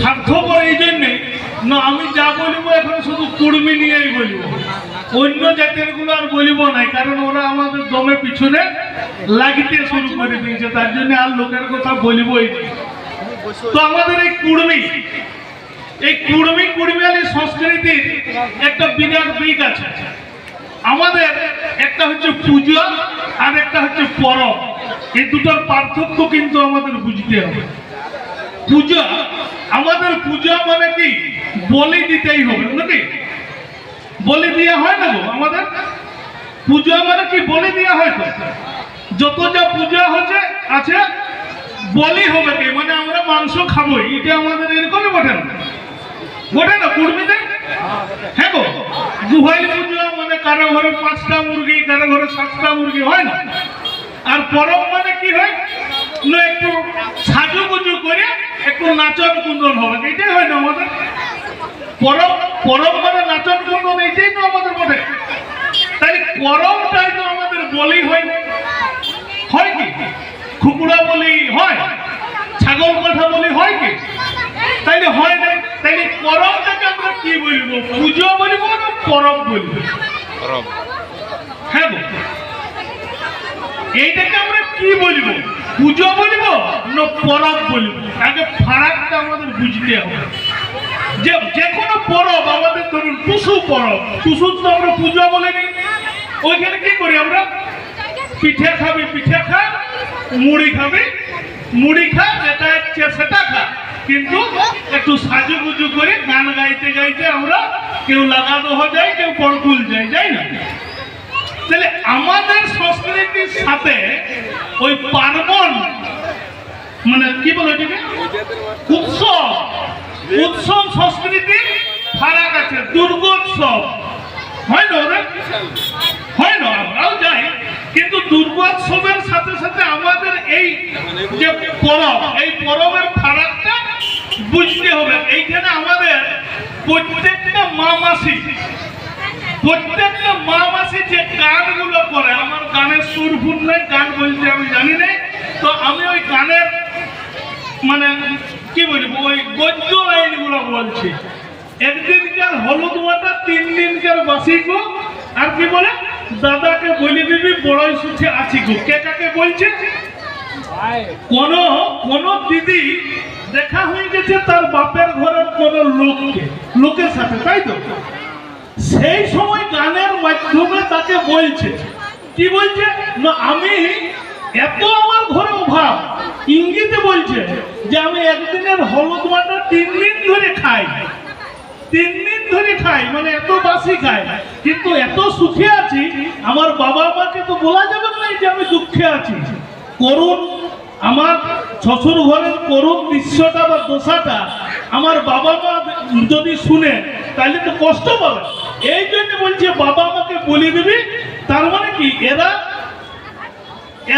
স্বার্থপর এই জন্যে, না, আমি যা বলিব এখন শুধু কুর্মি নিয়েই বলিব। অন্য জাতেরগুলো আর বলিব নাই, কারণ ওরা আমাদের দমে পিছনে লাগিতে শুরু করে দিয়েছে, তার জন্য আর লোকের কথা বলিবই তো আমাদের এই কুর্মি এই কুর্মি কুর্মিয়ালি সংস্কৃতির একটা বিরাট দিক আছে। আমাদের একটা হচ্ছে পুজো আর একটা হচ্ছে পরব। এই দুটোর পার্থক্য কিন্তু আমাদের বুঝতে হবে। পূজা, আমাদের পূজা মানে কি? বলি দিতেই হবে, নাকি? বলি দেওয়া হয় না গো আমাদের? পূজা মানে কি? বলি দেওয়া হয় তো। যত যা পূজা হচ্ছে, আছে, বলি হবে কি? মানে আমরা মাংস খাব এটা আমাদের এরকমই বটে না। বটে না কুর্মিতে হ্যাঁ গো গুহাই পুজো মানে কারও ঘরে পাঁচটা মুরগি, কারও ঘরে সাতটা মুরগি, হয় না? আর পরব মানে কি হয়? একটু সাজুগুজু করে একটু নাচন কুন্দন হবে এটাই হয় না আমাদের? পরব পরব মানে নাচন কুন্দন এইটাই তো আমাদের বটে। তাই পরবটাই তো আমাদের বলি হয় না। হয় কি? খুকুড়া বলি হয় ছাগল কথা বলি হয় কি? তাইলে হয় না। তাইলে পরবটাকে আমরা কি বলব? পুজো বলব না পরব বলব? রব হ্যাঁ। এইটাকে আমরা কি বলব? পুজো বলব না পরব বলব? আগে ফারাকটা আমাদের বুঝতে হবে। যে যে কোনো পরব, আমাদের ধরুন টুসু পরব। টুসু তো আমরা পূজা বলিনি। ওইখানে কি করি আমরা? পিঠে খাবি, পিঠে খা, মুড়ি খাবি। মুড়ি খা, যেটা হচ্ছে সেটা খা। কিন্তু একটু সাজুগুজু করে গান গাইতে গাইতে আমরা কেউ লাগানো হয়ে যায়, কেউ পরকুল যায়, যাই না? তাহলে আমাদের সংস্কৃতির সাথে ওই পার্বণ মানে কি বলে এটাকে উৎসব। উৎসব সংস্কৃতির ফারাক আছে, দুর্গোৎসব। হয় না ওদের হয় না, আমরাও যাই। কিন্তু দুর্গোৎসবের সাথে সাথে আমাদের এই যে পরব, এই পরবের ফারাকটা বুঝতে হবে। এইখানে আমাদের প্রত্যেকটা মা মাসি প্রত্যেকটা মা মাসি যে গানগুলো করে আমার গানের সুর ফুর নাই গান বলতে আমি জানি না তো আমি ওই গানের মানে কি বলব ওই গদ্য লাইনগুলো বলছি। একদিনকার হলুদ মাটা তিন দিনকার বাসি গো আর কি বলে দাদাকে বলি দিবি বড়ই সুখে আছি গো। কে কাকে বলছে? কোন কোন দিদি দেখা হয়ে গেছে তার বাপের ঘরের কোন লোককে লোকের সাথে তাই তো? সেই সময় গানের মাধ্যমে তাকে বলছে। কি বলছে? না, আমি এত আমার ঘরে অভাব। ইঙ্গিতে বলছে যে আমি একদিনের হলুদ মাটা তিন দিন ধরে খাই। তিন দিন ধরে খাই মানে এত বাসি খাই। কিন্তু এত সুখে আছি, আমার বাবা মাকে তো বলা যাবে না যে আমি দুঃখে আছি। করুন আমার শ্বশুর ঘরের করুন দৃশ্যটা বা দোষাটা আমার বাবা মা যদি শুনে, তাহলে তো কষ্ট পাবে। এই জন্য বলছে, বাবা আমাকে বলে দিবি? তার মানে কি? এরা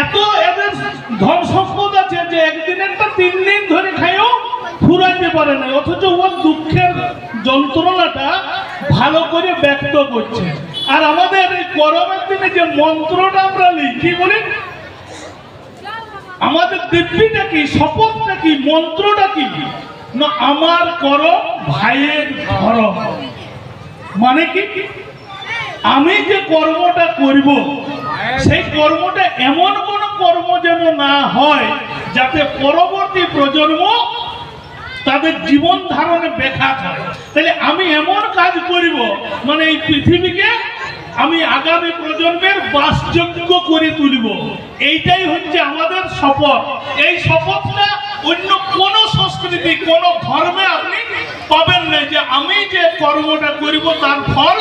এত এদের ধন সম্পদ আছে যে একদিনেরটা তিন দিন ধরে খাইও ফুরাইতে পারে না। অথচ ওর দুঃখের যন্ত্রণাটা ভালো করে ব্যক্ত করছে। আর আমাদের এই গরমের দিনে যে মন্ত্রটা আমরা লিখি বলি, আমাদের দিব্যিটা কি, শপথটা কি, মন্ত্রটা কি? না, আমার কর ভাইয়ের ধর মানে কি? আমি যে কর্মটা করব, সেই কর্মটা এমন কোন কর্ম যেন না হয়, যাতে পরবর্তী প্রজন্ম তাদের জীবন ধারণে ব্যাঘাত হয়। তাহলে আমি এমন কাজ করিব মানে এই পৃথিবীকে আমি আগামী প্রজন্মের বাসযোগ্য করে তুলব। এইটাই হচ্ছে আমাদের শপথ। এই শপথটা অন্য কোন সংস্কৃতি, কোন ধর্মে যে আমি যে কর্মটা করিব, তার ফল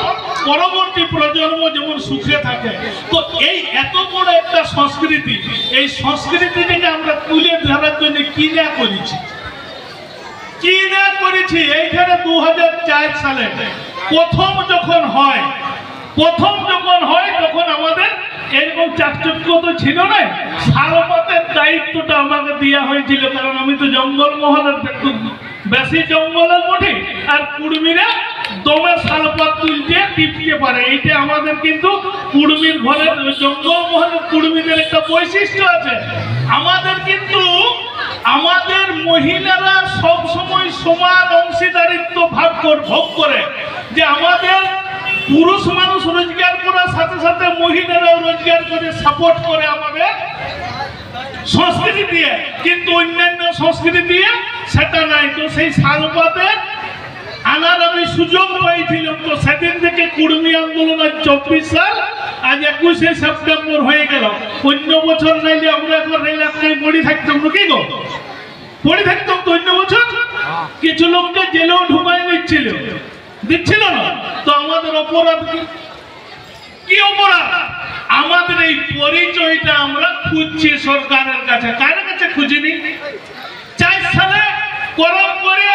পরবর্তী প্রজন্ম যেমন সুখে থাকে। তো এই এত বড় একটা সংস্কৃতি, এই সংস্কৃতিটাকে আমরা তুলে ধরার জন্য কি না করেছি? কি না করেছি? এইখানে দু হাজার চার সালে প্রথম যখন হয়, প্রথম যখন হয়, তখন আমাদের এরকম চাকচক্য তো ছিল না। সারপাতের দায়িত্বটা আমাকে দেওয়া হয়েছিল, কারণ আমি তো জঙ্গল মহলের একটু বেশি জঙ্গলের মধ্যে আর কুড়মিরা দমে সারপাত তুলতে টিপতে পারে। এইটা আমাদের কিন্তু কুড়মির ঘরের জঙ্গল মহলের কুড়মিদের একটা বৈশিষ্ট্য আছে। আমাদের কিন্তু আমাদের মহিলারা সব সময় সমান অংশীদারিত্ব ভাগ ভোগ করে। যে আমাদের পুরুষ মানুষ রোজগার করার সাথে সাথে মহিলারাও রোজগার করে সাপোর্ট করে আমাদের সংস্কৃতি দিয়ে, কিন্তু অন্যান্য সংস্কৃতি দিয়ে সেটা নাই। তো সেই সালপাতে আনার আমি সুযোগ পাইছিলাম। তো সেদিন থেকে কুর্মী আন্দোলন আজ চব্বিশ সাল আজ একুশে সেপ্টেম্বর হয়ে গেল। অন্য বছর নাইলে আমরা এখন রেল আটকায় পড়ে থাকতাম কি গো? পড়ে থাকতাম তো অন্য বছর? কিছু লোককে জেলেও ঢুকাই দিচ্ছিল। দিচ্ছিল না। তো আমাদের অপরাধ কি? কি অপরাধ? আমাদের এই পরিচয়টা আমরা খুঁজছি সরকারের কাছে। কার কাছে খুঁজিনি? চার সালে করম করে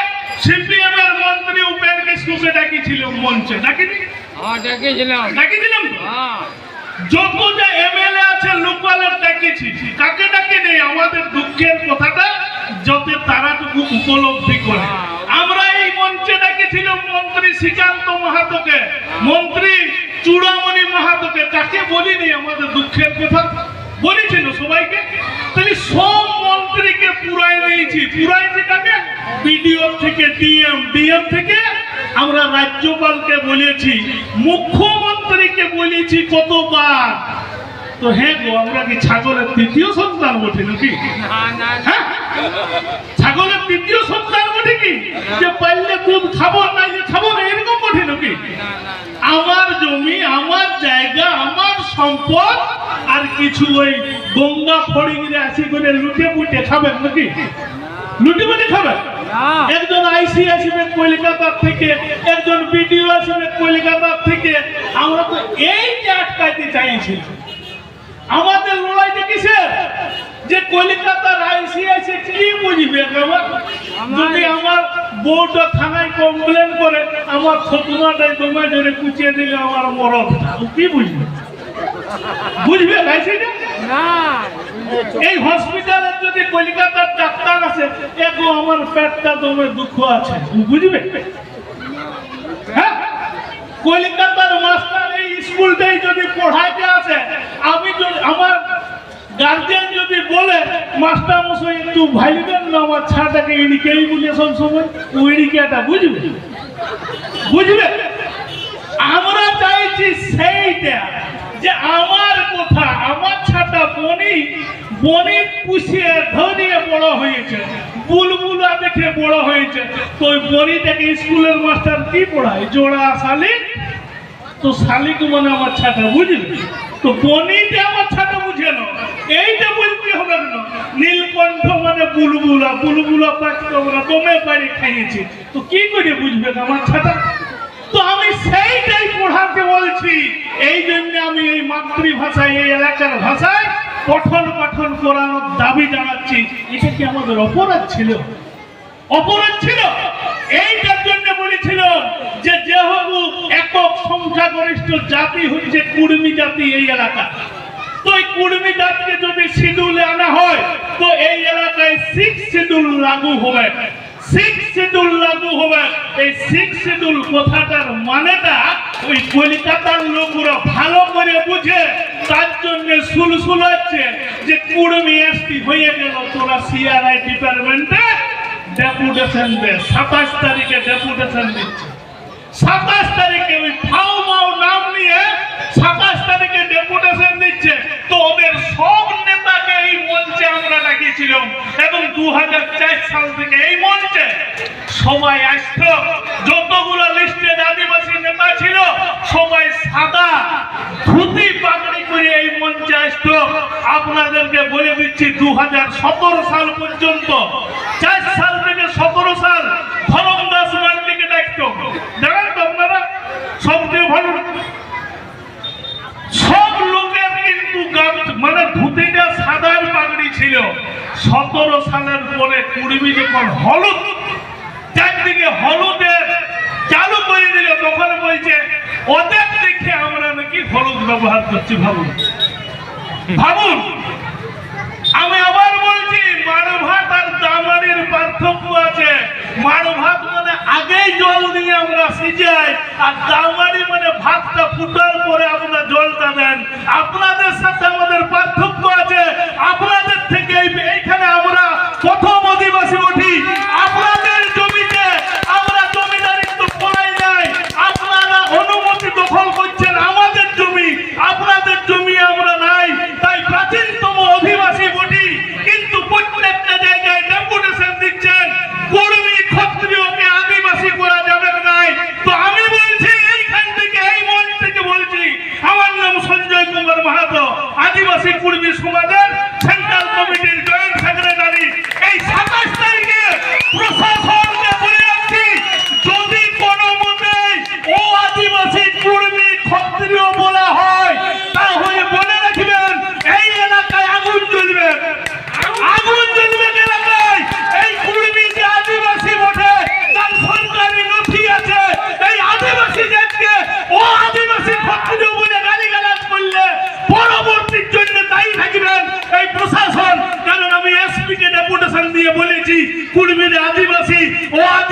সিপিএম এর মন্ত্রী উপেন ডাকিছিল মঞ্চে। ডাকিনি? হ্যাঁ ডেকেছিলাম ডাকিছিলাম? তো? হ্যাঁ। যত যে এমএলএ আছে লোকালের ডাকিছি। কাকে ডাকি নেই আমাদের দুঃখের কথাটা যাতে তারাটুকু উপলব্ধি করে। আমরা এই মঞ্চে ডাকেছিলাম মন্ত্রী শ্রীকান্ত মাহাতোকে মন্ত্রী চূড়ামণি মাহাতোকে কাকে বলিনি আমাদের দুঃখের কথা বলেছিল সবাইকে। তাহলে সব মন্ত্রীকে পুরাই নিয়েছি পুরাইছি কাকে বিডিও থেকে ডিএম ডিএম থেকে আমরা রাজ্যপালকে বলেছি মুখ্যমন্ত্রীকে বলেছি কতবার। তো হ্যাঁ গো আমরা কি ছাগলের তৃতীয় সন্তান বটে নাকি? না না না। হ্যাঁ? ছাগলের তৃতীয় সন্তান বটে কি? যে পাইলে দুধ খাব না যে খাব না এরকম বটে নাকি? না না। আমার জমি আমার জায়গা আমার সম্পদ আর কিছু ওই গঙ্গা ফড়িংরে আসি করে লুটে পুটে খাবেন নাকি? লুটে পুটে খাবেন? একজন আইসি আসবে কলকাতা থেকে একজন বিডিও আসবে কলকাতা থেকে আমরা তো এই যে আটকাইতে চাইছি। আমাদের লড়াইটা কিসের? যে কলকাতার আইসি আছে কি বুঝবে আমার যদি আমার বউটা থানায় কমপ্লেন করে আমার ছতুনাটাই দমে ধরে কুচিয়ে দিলে আমার মরদ কি বুঝবে? বুঝবে আইসিটা না। এই হসপিটালে যদি কলকাতার ডাক্তার আছে এগো আমার পেটটা তোমার দুঃখ আছে। বুঝবে? হ্যাঁ? কলকাতার মাস্টার এই স্কুলটাই যদি পড়াইতে আসে আমি যদি আমার গার্জিয়ান যদি বলে মাস্টার মশাই, একটু ভাইবেন না, আমার ছাটাকে এদিকেই বলে সব সময় ওই দিকেটা বুঝবে? বুঝবে? আমরা চাইছি সেইটা, যে আমার কথা, আমার ছাতা বনি বনি পুষিয়ে ধরিয়ে বড় হয়েছে, বুলবুলা দেখে বড় হয়েছে। তো ওই বনিটাকে স্কুলের মাস্টার কি পড়ায়? জোড়া শালিক? তো শালিক মানে আমার ছাতা বুঝলি? তো বনিটা আমার ছাতা বুঝে না এইটা বলতে হবে না। নীলকণ্ঠ মানে বুলবুলা বুলবুলা পাখি আমরা, দমে পাড়ি খাইয়েছি তো কি করে বুঝবে আমার ছাতা? তো আমি সেইটাই পড়াতে বলছি। এই জন্য আমি এই মাতৃভাষায়, এই এলাকার ভাষায় পঠন পাঠন করানোর দাবি জানাচ্ছি। এটা কি আমাদের অপরাধ ছিল? অপরাধ ছিল। এইটার জন্য বলেছিল যে যেহেতু একক সংখ্যাগরিষ্ঠ জাতি হচ্ছে কুর্মী জাতি এই এলাকা। তো এই কুর্মী জাতিকে যদি শিডিউলে আনা হয়, তো এই এলাকায় সিক্স লাগু হবে। সিক্স লাগু হবে। এই সিক্স কথাটার মানেটা ওই কলকাতার লোকরা ভালো করে বুঝে, তার জন্য যে এসপি হয়ে গেল তোরা সিআরআই ডিপার্টমেন্টে ডেপুটেশন দে। সাতাশ তারিখে ডেপুটেশন দিচ্ছে। সাতাশ তারিখে ওই ফাও মাও নাম নিয়ে সাতাশ তারিখে ডেপুটেশন দিচ্ছে তো ওদের সব নেতাকে এই মঞ্চে আমরা ডাকিয়েছিলাম এবং দু সাল থেকে এই মঞ্চে সবাই আসত। যতগুলো লিস্টেড আদিবাসী নেতা ছিল সবাই সাদা ধুতি পাগড়ি করে এই মঞ্চে আসত। আপনাদেরকে বলে দিচ্ছি দু হাজার সতেরো সাল পর্যন্ত চার সাল থেকে সতেরো সাল ধরম দাস মান্ডিকে ডাকতো জানেন তো আপনারা সবচেয়ে ভালো সব লোকের কিন্তু গাম- মানে ধুতিটা সাদার পাগড়ি ছিল সতেরো যখন হলুদ। চারদিকে হলুদের চালু করে দিল। তখন বলছে ওদের দেখে আমরা নাকি হলুদ ব্যবহার করছি, ভাবুন। ভাবুন, আমি আবার বলছি মার ভাত আর পার্থক্য আছে। মার ভাত মানে আগেই জল দিয়ে আমরা সিজাই, আর দামারি মানে ভাতটা ফুটার পরে আপনারা জলটা দেন। আপনাদের সাথে আমাদের পার্থক্য আছে। আপনাদের থেকে এই- এইখানে আমরা প্রথম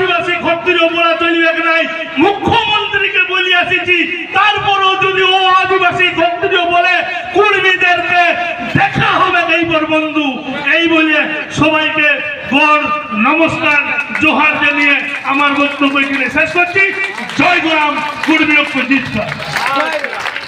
আদিবাসী ক্ষত্রিয় বলা চলবে নাই মুখ্যমন্ত্রীকে বলি আসিছি, তারপরও যদি ও আদিবাসী ক্ষত্রিয় বলে কুর্মীদেরকে দেখা হবে এইবার বন্ধু, এই বলে সবাইকে গড় নমস্কার, জোহার জানিয়ে আমার বক্তব্য এখানে শেষ করছি। জয় গোরাম কুর্মী ঐক্য জিতবা।